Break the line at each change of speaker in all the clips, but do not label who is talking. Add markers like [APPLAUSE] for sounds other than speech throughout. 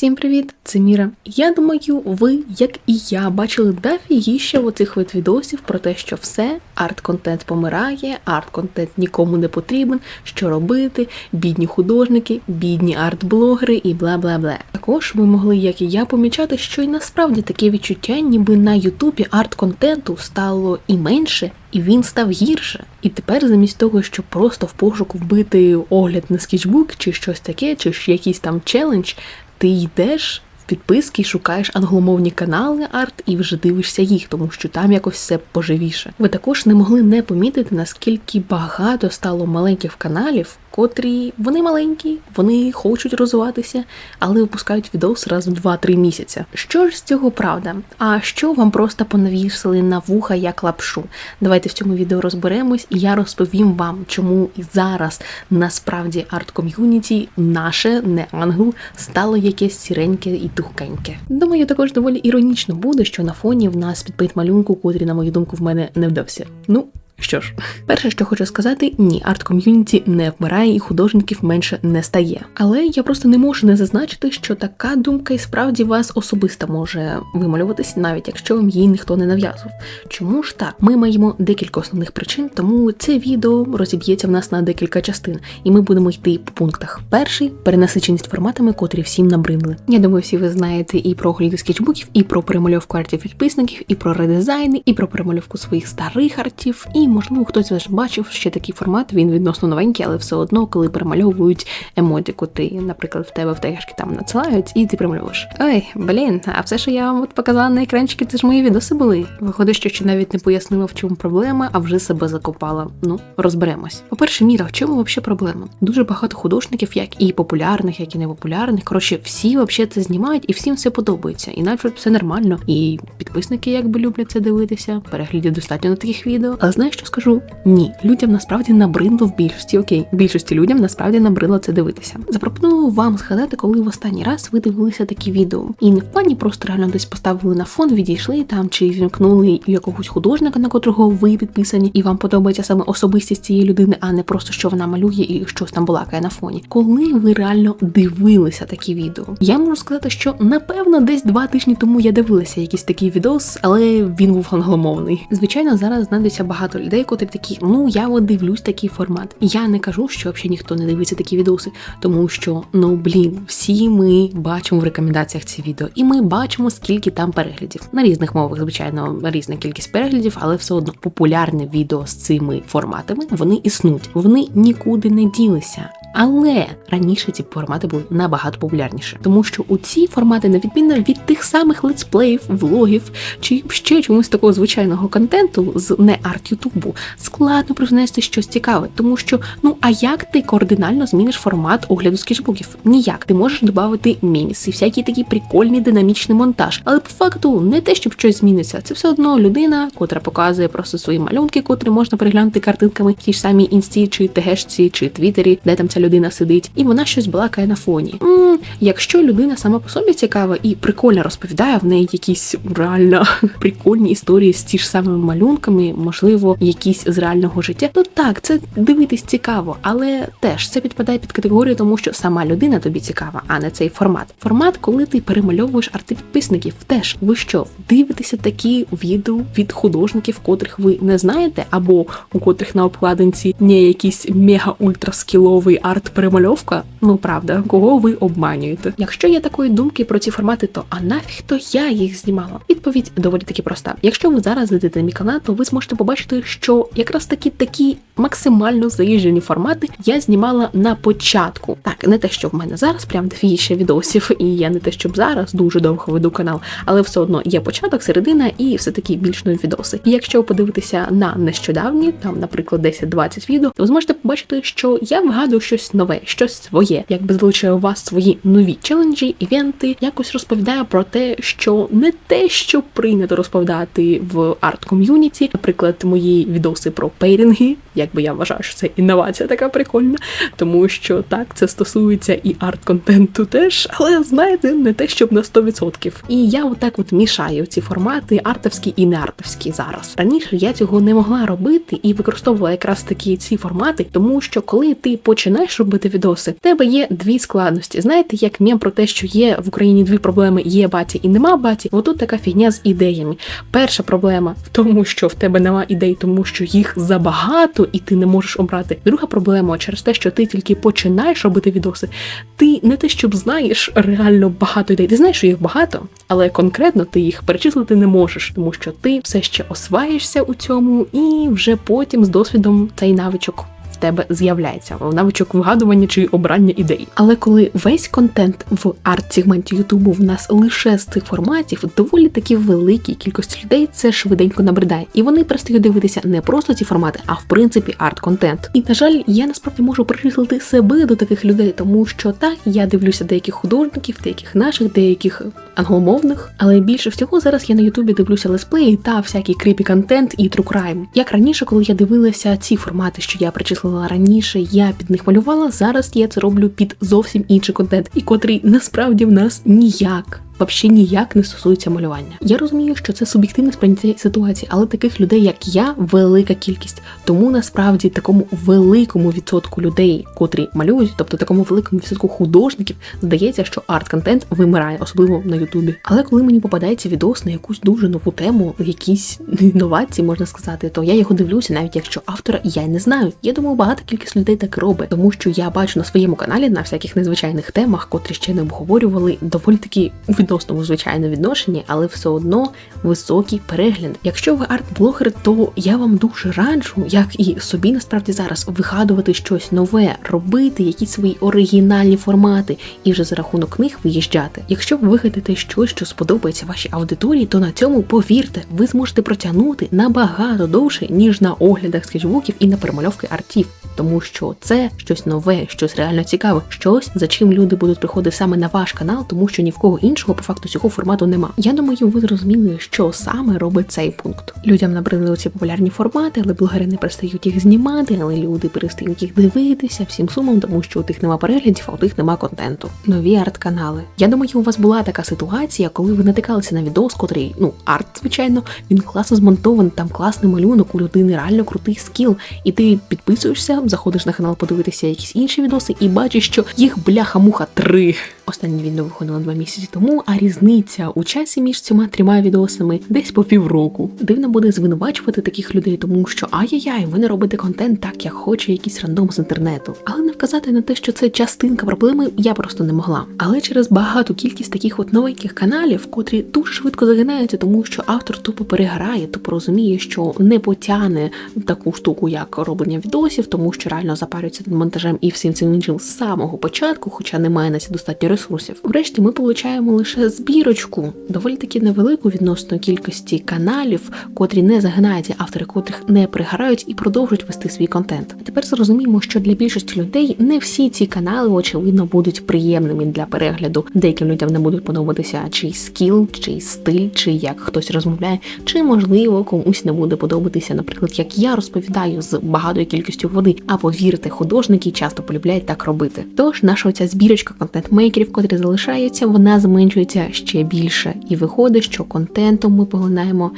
Всім привіт, це Міра. Я думаю, ви, як і я, бачили дофігіще оцих от відосів про те, що все, арт-контент помирає, арт-контент нікому не потрібен, що робити, бідні художники, бідні арт-блогери і бла бла бла. Також ви могли, як і я, помічати, що й насправді таке відчуття, ніби на Ютубі арт-контенту стало і менше, і він став гірше. І тепер, замість того, щоб просто в пошуку вбити огляд на скетчбук чи щось таке, чи ж якийсь там челендж, ти йдеш в підписки шукаєш англомовні канали арт і вже дивишся їх, тому що там якось все поживіше. Ви також не могли не помітити, наскільки багато стало маленьких каналів, котрі вони маленькі, вони хочуть розвиватися, але випускають відос раз в 2-3 місяці. Що ж з цього правда? А що вам просто понавісили на вуха як лапшу? Давайте в цьому відео розберемось, і я розповім вам, чому і зараз насправді арт-ком'юніті наше, не англ, стало якесь сіреньке і тухкеньке. Думаю, також доволі іронічно буде, що на фоні в нас підпит малюнку, котрий, на мою думку, в мене не вдався. Ну. Що ж, перше, що хочу сказати, ні, арт-ком'юніті не вмирає і художників менше не стає. Але я просто не можу не зазначити, що така думка і справді вас особисто може вималюватись, навіть якщо вам її ніхто не нав'язував. Чому ж так? Ми маємо декілька основних причин, тому це відео розіб'ється в нас на декілька частин, і ми будемо йти по пунктах. Перший перенасиченість форматами, котрі всім набридли. Я думаю, всі ви знаєте і про огляди скетчбуків, і про перемальовку артів підписників, і про редизайни, і про перемальовку своїх старих артів. і можливо, хтось вже бачив ще такий формат, він відносно новенький, але все одно, коли перемальовують емоді, котрі, наприклад, в тебе в тегашки там надсилають, і ти перемальовуєш. Ой, блін, а все, що я вам от показала на екранчики, це ж мої відоси були. Виходить, що ще навіть не пояснила, в чому проблема, а вже себе закопала. Ну, розберемось. По-перше, Міра, в чому взагалі проблема? Дуже багато художників, як і популярних, як і непопулярних. Коротше, всі взагалі це знімають і всім все подобається. І все нормально. І підписники якби люблять це дивитися. Переглядів достатньо на таких відео. Але знаєш, що скажу? Ні, людям насправді набридло в більшості. Окей, більшості людям насправді набридло це дивитися. Запропоную вам згадати, коли в останній раз ви дивилися такі відео, і не в плані просто реально десь поставили на фон, відійшли там чи вімкнули якогось художника, на котрого ви підписані, і вам подобається саме особистість цієї людини, а не просто що вона малює і щось там балакає на фоні. Коли ви реально дивилися такі відео, я можу сказати, що напевно десь два тижні тому я дивилася якийсь такий відос, але він був англомовний. Звичайно, зараз знайдеться багато людей людей, котрі такі, ну я от дивлюсь такий формат. Я не кажу, що взагалі ніхто не дивиться такі відоси, тому що ну блін, всі ми бачимо в рекомендаціях ці відео, і ми бачимо, скільки там переглядів. На різних мовах, звичайно, різна кількість переглядів, але все одно популярне відео з цими форматами вони існують, вони нікуди не ділися. Але раніше ці формати були набагато популярніші, тому що у ці формати, на відміну від тих самих летсплеїв, влогів чи ще чомусь такого звичайного контенту з не арт Ютубу, складно привнести щось цікаве, тому що ну а як ти координально зміниш формат огляду скетчбуків? Ніяк ти можеш додати міміси, всякий такий прикольний динамічний монтаж, але по факту не те, щоб щось зміниться. Це все одно людина, котра показує просто свої малюнки, котрі можна переглянути картинками, ті ж самі інсті, чи тегешці, чи твіттері, де там ця людина сидить, і вона щось балакає на фоні. М-м, Якщо людина сама по собі цікава і прикольно розповідає в неї якісь реально [LAUGHS] прикольні історії з ті ж самими малюнками, можливо, якісь з реального життя, то так, це дивитись цікаво, але теж це підпадає під категорію, тому що сама людина тобі цікава, а не цей формат. Формат, коли ти перемальовуєш арти підписників, теж ви що дивитеся такі відео від художників, котрих ви не знаєте, або у котрих на обкладинці не якийсь мега ультраскіловий арт-перемальовка, ну правда, кого ви обманюєте? Якщо є такої думки про ці формати, то а нафіг то я їх знімала? Відповідь доволі таки проста. Якщо ви зараз зайдете на мій канал, то ви зможете побачити, що якраз таки такі максимально заїжджені формати я знімала на початку. Так, не те, що в мене зараз прям дві ще відосів, і я не те, щоб зараз дуже довго веду канал, але все одно є початок, середина і все таки більш нові відоси. І якщо подивитися на нещодавні, там, наприклад, 10-20 відео, то ви зможете побачити, що я вгадую щось нове, щось своє, якби залучає у вас свої нові челенджі, івенти, якось розповідає про те, що не те, що прийнято розповідати в арт-ком'юніті, наприклад, мої відоси про пейринги, якби я вважаю, що це інновація така прикольна, тому що так це стосується і арт-контенту теж, але знаєте, не те, щоб на 100%. І я отак от мішаю ці формати артовські і не артовські зараз. Раніше я цього не могла робити і використовувала якраз такі ці формати, тому що коли ти починаєш починаєш робити відоси, в тебе є дві складності. Знаєте, як мем про те, що є в Україні дві проблеми: є баті і нема баті. Отут така фігня з ідеями. Перша проблема в тому, що в тебе нема ідей, тому що їх забагато, і ти не можеш обрати. Друга проблема через те, що ти тільки починаєш робити відоси. Ти не те, щоб знаєш реально багато ідей. Ти знаєш, що їх багато, але конкретно ти їх перечислити не можеш, тому що ти все ще осваєшся у цьому, і вже потім з досвідом цей навичок. Тебе з'являється навичок вигадування чи обрання ідей. Але коли весь контент в арт-сегменті Ютубу в нас лише з цих форматів, доволі таки великій кількості людей це швиденько набридає, і вони перестають дивитися не просто ці формати, а в принципі арт-контент. І на жаль, я насправді можу причислити себе до таких людей, тому що так я дивлюся деяких художників, деяких наших, деяких англомовних, але більше всього зараз я на Ютубі дивлюся лесплеї та всякий кріпі контент і crime. Як раніше, коли я дивилася ці формати, що я причислила раніше, я під них малювала. Зараз я це роблю під зовсім інший контент, і котрий насправді в нас ніяк взагалі ніяк не стосується малювання. Я розумію, що це суб'єктивне сприйняття ситуації, але таких людей, як я, велика кількість. Тому насправді такому великому відсотку людей, котрі малюють, тобто такому великому відсотку художників, здається, що арт-контент вимирає, особливо на Ютубі. Але коли мені попадається відос на якусь дуже нову тему, якісь інновації, можна сказати, то я його дивлюся, навіть якщо автора я не знаю. Я думаю, багато кількість людей так робить, тому що я бачу на своєму каналі на всяких незвичайних темах, котрі ще не обговорювали, доволі таки від відносному звичайно відношенні, але все одно високий перегляд. Якщо ви арт-блогер, то я вам дуже раджу, як і собі насправді зараз вигадувати щось нове, робити якісь свої оригінальні формати і вже за рахунок них виїжджати. Якщо ви вигадаєте щось, що сподобається вашій аудиторії, то на цьому повірте, ви зможете протягнути набагато довше ніж на оглядах скетчбуків і на перемальовки артів, тому що це щось нове, щось реально цікаве, щось за чим люди будуть приходити саме на ваш канал, тому що ні в кого іншого по факту цього формату нема. Я думаю, ви зрозуміли, що саме робить цей пункт. Людям набрили оці популярні формати, але блогери не перестають їх знімати, але люди перестають їх дивитися всім сумом, тому що у тих нема переглядів, а у тих нема контенту. Нові арт-канали. Я думаю, у вас була така ситуація, коли ви натикалися на відос, котрий, ну, арт, звичайно, він класно змонтований, там класний малюнок, у людини реально крутий скіл. І ти підписуєшся, заходиш на канал, подивитися якісь інші відоси, і бачиш, що їх бляха-муха три. Останнє відео виходило два місяці тому, а різниця у часі між цими трьома відосами десь по півроку. Дивно буде звинувачувати таких людей, тому що ай-яй-яй, ви не робите контент так, як хоче якийсь рандом з інтернету. Але не вказати на те, що це частинка проблеми, я просто не могла. Але через багату кількість таких от новеньких каналів, котрі дуже швидко загинаються, тому що автор тупо переграє, тупо розуміє, що не потягне таку штуку, як роблення відосів, тому що реально запарюється монтажем і всім цим іншим з самого початку, хоча немає на це достатньо ресурсів. Врешті ми получаємо лише збірочку, доволі таки невелику відносно кількості каналів, котрі не загинаються, автори котрих не приграють і продовжують вести свій контент. А тепер зрозуміємо, що для більшості людей не всі ці канали, очевидно, будуть приємними для перегляду. Деяким людям не будуть подобатися чийсь скіл, чийсь стиль, чи як хтось розмовляє, чи можливо комусь не буде подобатися, наприклад, як я розповідаю з багатою кількістю води. А повірте, художники часто полюбляють так робити. Тож наша оця збірочка контент-мейкерів, котрі залишаються, вона зменшується ще більше, і виходить, що контентом ми поглинаємо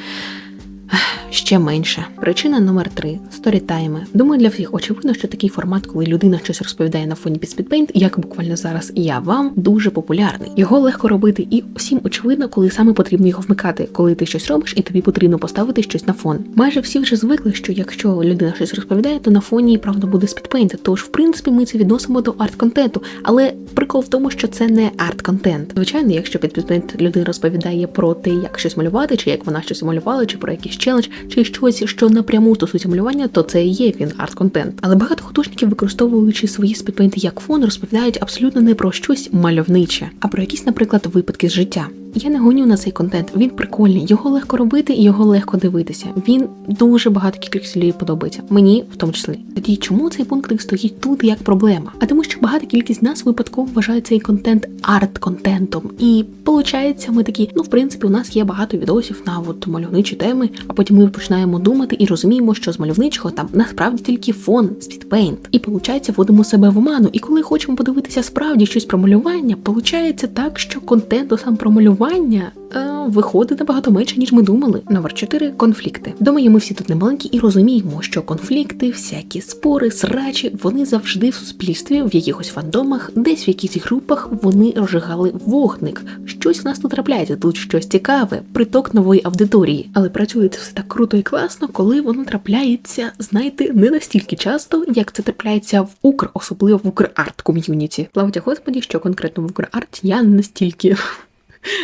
ще менше. Причина номер три сторітайми. Думаю, для всіх очевидно, що такий формат, коли людина щось розповідає на фоні під спідпейнт, як буквально зараз і я вам, дуже популярний. Його легко робити, і всім очевидно, коли саме потрібно його вмикати, коли ти щось робиш, і тобі потрібно поставити щось на фон. Майже всі вже звикли, що якщо людина щось розповідає, то на фоні правда буде спідпейнт. Тож, в принципі, ми це відносимо до арт-контенту. Але прикол в тому, що це не арт-контент. Звичайно, якщо під спідпейнт людина розповідає про те, як щось малювати, чи як вона щось малювала, чи про якийсь челендж, чи щось, що напряму стосується малювання, то це і є він арт-контент. Але багато художників, використовуючи свої спідпейнти як фон, розповідають абсолютно не про щось мальовниче, а про якісь, наприклад, випадки з життя. Я не гоню на цей контент. Він прикольний, його легко робити і його легко дивитися. Він дуже багато кількість людей подобається. Мені в тому числі. Тоді чому цей пункт стоїть тут як проблема? А тому, що багата кількість нас випадково вважає цей контент арт-контентом. І виходить, ми такі, ну в принципі, у нас є багато відосів на от мальовничі теми, а потім ми починаємо думати і розуміємо, що з мальовничого там насправді тільки фон, спідпейнт. І виходить, вводимо себе в оману. І коли хочемо подивитися справді щось про малювання, виходить так, що контенту сам про малювання спілкування е, виходить набагато менше, ніж ми думали. Номер 4 конфлікти. Думаю, ми всі тут не маленькі і розуміємо, що конфлікти, всякі спори, срачі, вони завжди в суспільстві, в якихось фандомах, десь в якихось групах вони розжигали вогник. Щось в нас тут трапляється, тут щось цікаве, приток нової аудиторії. Але працює це все так круто і класно, коли воно трапляється, знаєте, не настільки часто, як це трапляється в Укр, особливо в Украрт ком'юніті. Слава Господі, що конкретно в Украрт я не настільки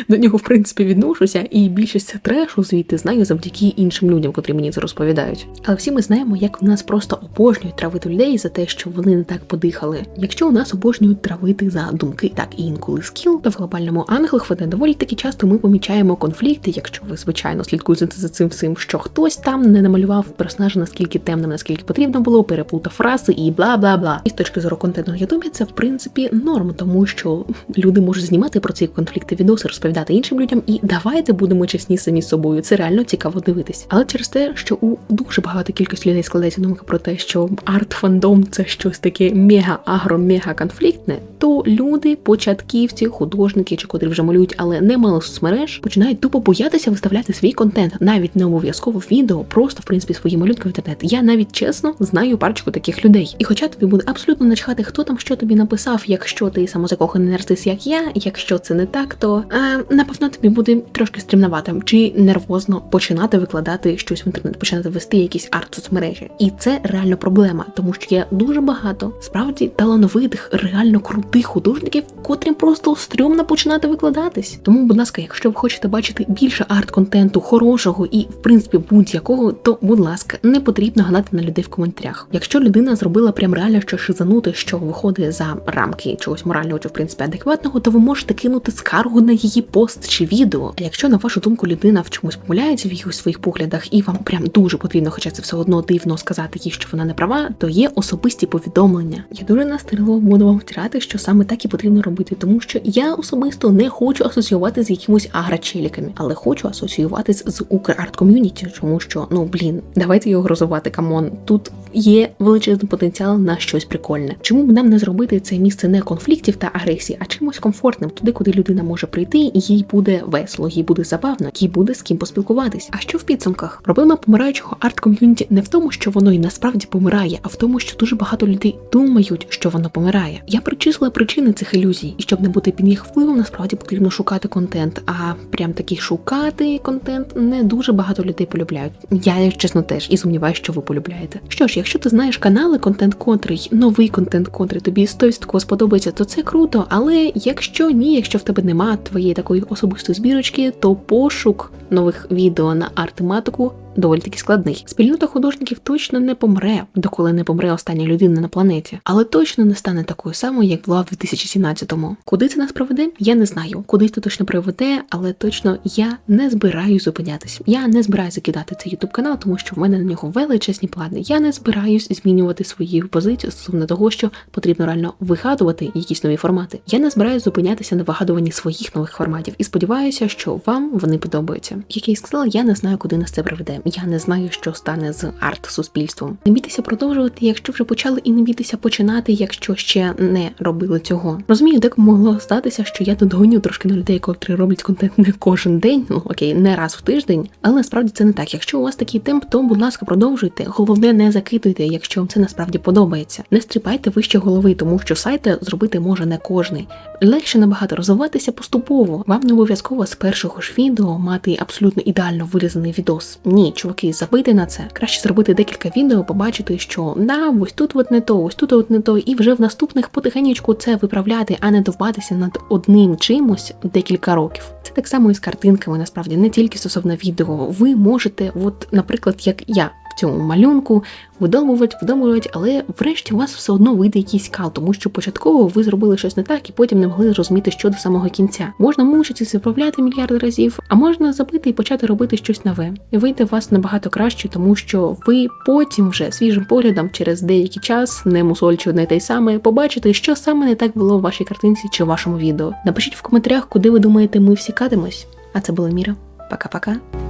до нього в принципі відношуся, і більшість трешу звідти знаю завдяки іншим людям, котрі мені це розповідають. Але всі ми знаємо, як в нас просто обожнюють травити людей за те, що вони не так подихали. Якщо у нас обожнюють травити за думки, так і інколи скіл, то в глобальному ангелхвене доволі таки часто ми помічаємо конфлікти, якщо ви звичайно слідкуєте за цим всім, що хтось там не намалював персонажа наскільки темним, наскільки потрібно було, переплутав фрази і бла бла бла. І з точки зору контенту на Ютубі це в принципі норм, тому що люди можуть знімати про ці конфлікти відоси розповідати іншим людям, і давайте будемо чесні самі з собою. Це реально цікаво дивитись. Але через те, що у дуже багато кількості людей складається думка про те, що арт-фандом це щось таке мега-агро-мега конфліктне, то люди, початківці, художники чи котрі вже малюють, але не мали соцмереж, починають тупо боятися виставляти свій контент, навіть не обов'язково відео, просто в принципі свої малюнки в інтернет. Я навіть чесно знаю парочку таких людей. І хоча тобі буде абсолютно начхати, хто там що тобі написав, якщо ти самозакоханий нарцис, як я, якщо це не так, то е, напевно тобі буде трошки стрімнуватим чи нервозно починати викладати щось в інтернет, починати вести якісь арт-соцмережі. І це реально проблема, тому що є дуже багато справді талановитих, реально крутих художників, котрим просто стрьомно починати викладатись. Тому, будь ласка, якщо ви хочете бачити більше арт-контенту, хорошого і, в принципі, будь-якого, то, будь ласка, не потрібно гнати на людей в коментарях. Якщо людина зробила прям реально що шизанути, що виходить за рамки чогось морального чи в принципі адекватного, то ви можете кинути скаргу на її пост чи відео. А якщо на вашу думку людина в чомусь помиляється в якихось своїх поглядах, і вам прям дуже потрібно, хоча це все одно дивно сказати їй, що вона не права, то є особисті повідомлення. Я дуже настирливо буду вам втирати, що саме так і потрібно робити, тому що я особисто не хочу асоціювати з якимось аграчеліками, але хочу асоціюватись з Украрт ком'юніті, тому що ну блін, давайте його розвивати. Камон, тут є величезний потенціал на щось прикольне. Чому б нам не зробити це місце не конфліктів та агресії, а чимось комфортним, туди, куди людина може прийти, і їй буде весело, їй буде забавно, їй буде з ким поспілкуватись. А що в підсумках? Проблема помираючого арт-ком'юніті не в тому, що воно і насправді помирає, а в тому, що дуже багато людей думають, що воно помирає. Я причислила причини цих ілюзій, і щоб не бути під їх впливом, насправді потрібно шукати контент. А прям таки шукати контент не дуже багато людей полюбляють. Я чесно теж і сумніваюся, що ви полюбляєте. Що ж, якщо ти знаєш канали, контент котрий, новий контент, котрий тобі 100% сподобається, то це круто. Але якщо ні, якщо в тебе нема твоєї такої особистої збірочки, то пошук нових відео на арт-тематику доволі таки складний. Спільнота художників точно не помре, доколи не помре остання людина на планеті, але точно не стане такою самою, як була в 2017-му. Куди це нас проведе? Я не знаю. Куди це точно приведе, але точно я не збираюсь зупинятись. Я не збираюсь закидати цей ютуб канал, тому що в мене на нього величезні плани. Я не збираюсь змінювати свої позиції стосовно того, що потрібно реально вигадувати якісь нові формати. Я не збираюсь зупинятися на вигадуванні своїх нових форматів і сподіваюся, що вам вони подобаються. Як я і сказала, я не знаю, куди нас це приведе. Я не знаю, що стане з арт-суспільством. Не бійтеся продовжувати, якщо вже почали, і не бійтеся починати, якщо ще не робили цього. Розумію, де могло статися, що я додгоню трошки на людей, котрі роблять контент не кожен день, ну окей, не раз в тиждень, але насправді це не так. Якщо у вас такий темп, то будь ласка, продовжуйте. Головне, не закидуйте, якщо вам це насправді подобається. Не стріпайте вище голови, тому що сайти зробити може не кожний. Легше набагато розвиватися поступово. Вам не обов'язково з першого ж відео мати абсолютно ідеально вирізаний відос. Ні, чуваки, забити на це. Краще зробити декілька відео, побачити, що да, ось тут от не то, ось тут от не то, і вже в наступних потихеньку це виправляти, а не довбатися над одним чимось декілька років. Це так само і з картинками, насправді не тільки стосовно відео. Ви можете, от, наприклад, як я цьому малюнку, видумувати, видумувати, але врешті у вас все одно вийде якийсь кал, тому що початково ви зробили щось не так і потім не могли зрозуміти, що до самого кінця. Можна мучитися, виправляти мільярди разів, а можна забити і почати робити щось нове. І вийде у вас набагато краще, тому що ви потім вже свіжим поглядом через деякий час, не мусольчи одне те й саме, побачите, що саме не так було в вашій картинці чи в вашому відео. Напишіть в коментарях, куди ви думаєте, ми всі катимось. А це була Міра. Пока-пока.